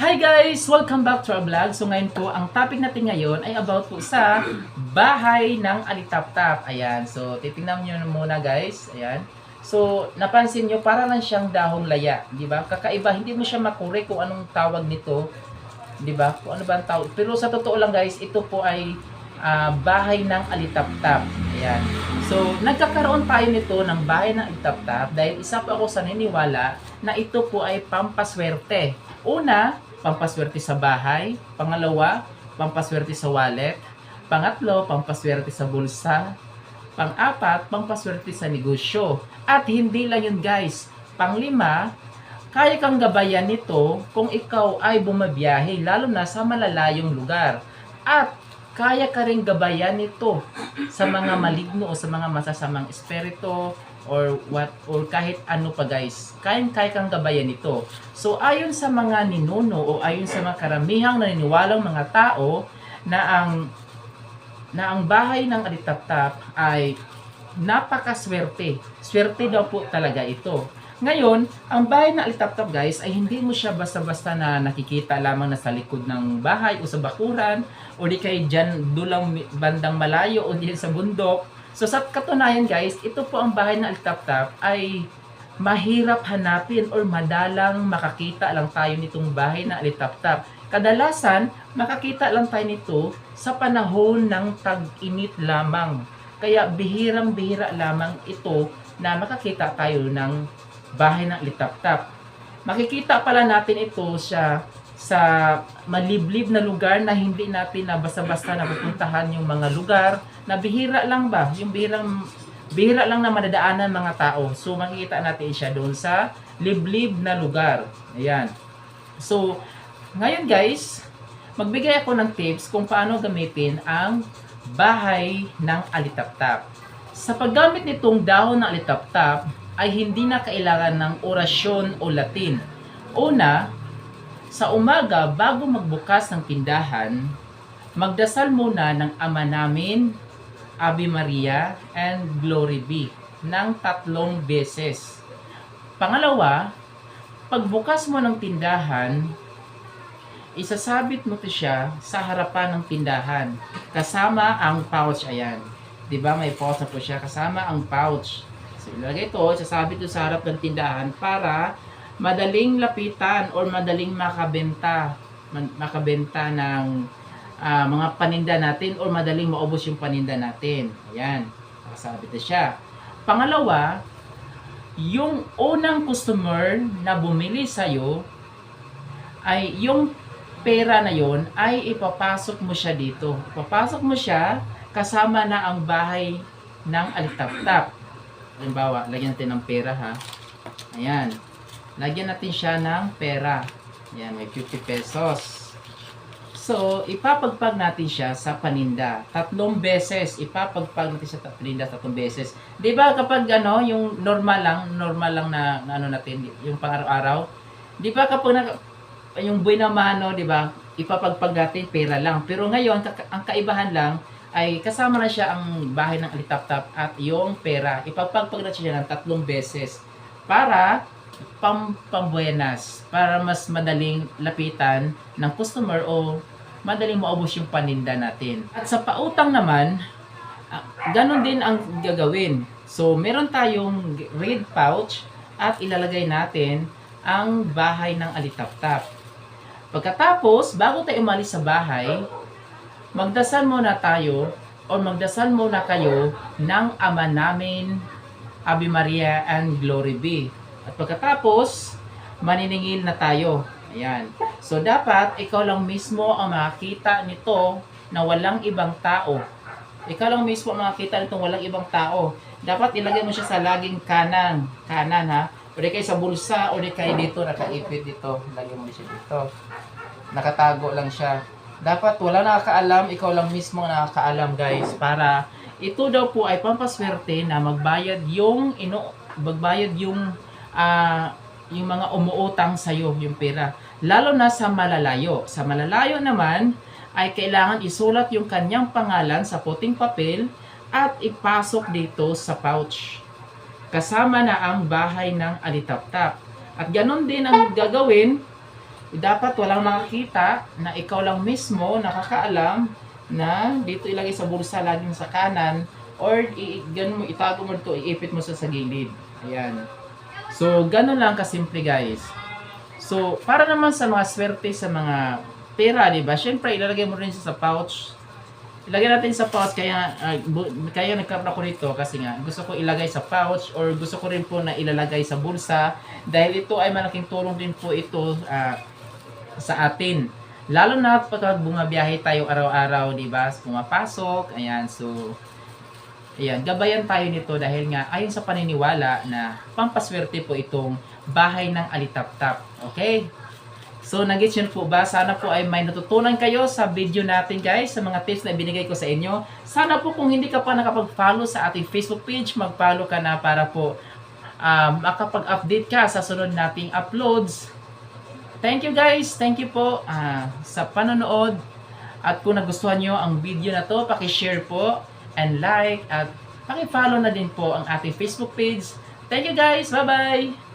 Hi guys! Welcome back to our vlog. So ngayon po, ang topic natin ngayon ay about po sa bahay ng Alitaptap. Ayan, so titingnan nyo muna guys. Ayan. So, napansin nyo, para lang siyang dahong laya. Ba? Kakaiba, hindi mo siya makure kung anong tawag nito. Ba? Kung ano ba ang tawag. Pero sa totoo lang guys, ito po ay ah, bahay ng Alitaptap. Ayan. So, nagkakaroon tayo nito ng bahay ng Alitaptap dahil isa po ako sa niniwala na ito po ay pampaswerte. Una, pampaswerte sa bahay. Pangalawa, pampaswerte sa wallet. Pangatlo, pampaswerte sa bulsa. Pang-apat, pampaswerte sa negosyo. At hindi lang yun guys. Panglima, kaya kang gabayan nito kung ikaw ay bumabiyahe, lalo na sa malalayong lugar. At kaya ka rin gabayan nito sa mga maligno o sa mga masasamang espiritu or what or kahit ano pa guys. Kayang-kaya kang gabayan nito. So ayon sa mga ninuno o ayon sa mga karamihang naniniwalang mga tao na ang na ang bahay ng Alitaptap ay napakaswerte. Swerte daw po talaga ito. Ngayon, ang bahay ng Alitaptap guys ay hindi mo siya basta-basta na nakikita lamang na sa likod ng bahay o sa bakuran o di kay dyan dulang bandang malayo o di sa bundok. So sa katunayan guys, ito po ang bahay ng Alitaptap ay mahirap hanapin or madalang makakita lang tayo nitong bahay ng Alitaptap. Kadalasan, makakita lang tayo nito sa panahon ng tag-init lamang. Kaya bihirang-bihira lamang ito na makakita tayo ng bahay ng Alitaptap. Makikita pala natin ito siya sa maliblib na lugar na hindi natin na basta-basta napupuntahan yung mga lugar na bihira lang ba? Yung bihirang bihira lang na madadaanan mga tao. So makikita natin siya doon sa liblib na lugar. Ayan. So, ngayon guys, magbigay ako ng tips kung paano gamitin ang bahay ng alitaptap. Sa paggamit nitong dahon ng alitaptap, ay hindi na kailangan ng orasyon o Latin. Una, sa umaga bago magbukas ng tindahan, magdasal muna ng Ama namin, Ave Maria, and Glory be ng tatlong beses. Pangalawa, pagbukas mo ng tindahan, isasabit mo to siya sa harapan ng tindahan. Kasama ang pouch, ayan. 'Di ba may pouch na po siya, kasama ang pouch. So, ilagay ito, isasabit ito sa harap ng tindahan para madaling lapitan or madaling makabenta makabenta ng ah, mga paninda natin or madaling maubos yung paninda natin. Ayan, nakasabit na siya. Pangalawa, yung unang customer na bumili sa'yo ay yung pera na yon ay ipapasok mo siya dito. Ipapasok mo siya kasama na ang bahay ng alitap-tap. Halimbawa, lagyan natin ng pera ha. Ayan. Lagyan natin siya ng pera. Ayan, may 50 pesos. So, ipapagpag natin siya sa paninda. Tatlong beses. Ipapagpag natin sa paninda tatlong beses. ba kapag ano, yung normal lang, normal lang na, na ano natin, yung pang-araw-araw, ba kapag nag, yung buhay na mano, ba? Ipapagpag natin pera lang. Pero ngayon, ang kaibahan lang ay kasama na siya ang bahay ng alitap-tap at yung pera. Ipapagpag natin siya ng tatlong beses para pam pambuenas para mas madaling lapitan ng customer o madaling maubos yung paninda natin. At sa pautang naman, ah, ganun din ang gagawin. So, meron tayong red pouch at ilalagay natin ang bahay ng alitap-tap. Pagkatapos, bago tayo umalis sa bahay, magdasal muna tayo o magdasal muna kayo ng Ama namin, Ave Maria and Glory be. At pagkatapos, maniningil na tayo. Ayan. So, dapat ikaw lang mismo ang makakita nito na walang ibang tao. Ikaw lang mismo ang makakita nitong walang ibang tao. Dapat ilagay mo siya sa laging kanan. Kanan ha. O di kayo sa bulsa, o di kayo dito, nakaipit dito. Lagay mo siya dito. Nakatago lang siya. Dapat wala nakakaalam, ikaw lang mismo ang nakakaalam guys. Para ito daw po ay pampaswerte na magbayad yung ino magbayad yung ah, yung mga umuutang sa iyo yung pera. Lalo na sa malalayo. Sa malalayo naman ay kailangan isulat yung kanyang pangalan sa puting papel at ipasok dito sa pouch. Kasama na ang bahay ng alitap-tap. At ganon din ang gagawin dapat walang makakita na ikaw lang mismo nakakaalam na dito ilagay sa bulsa laging sa kanan or ganun mo, itago mo ito, iipit mo sa sa gilid. Ayan. So, ganun lang kasimple guys. So, para naman sa mga swerte sa mga pera, di ba? Siyempre, ilalagay mo rin sa pouch. Ilagay natin sa pouch, kaya, bu- kaya nagkaroon ako nito kasi nga, gusto ko ilagay sa pouch or gusto ko rin po na ilalagay sa bulsa dahil ito ay malaking tulong din po ito ah, sa atin. Lalo na kapag bumabiyahe tayo araw-araw, di ba? Pumapasok, ayan, so, ayan, gabayan tayo nito dahil nga, ayon sa paniniwala na pampaswerte po itong bahay ng alitap-tap. Okay? So, yun po ba? Sana po ay may natutunan kayo sa video natin guys, sa mga tips na binigay ko sa inyo. Sana po kung hindi ka pa nakapag-follow sa ating Facebook page, mag-follow ka na para po um, makapag-update ka sa sunod nating uploads. Thank you guys, thank you po ah, sa panonood. At kung nagustuhan nyo ang video na to, paki-share po and like at paki-follow na din po ang ating Facebook page. Thank you guys, bye-bye!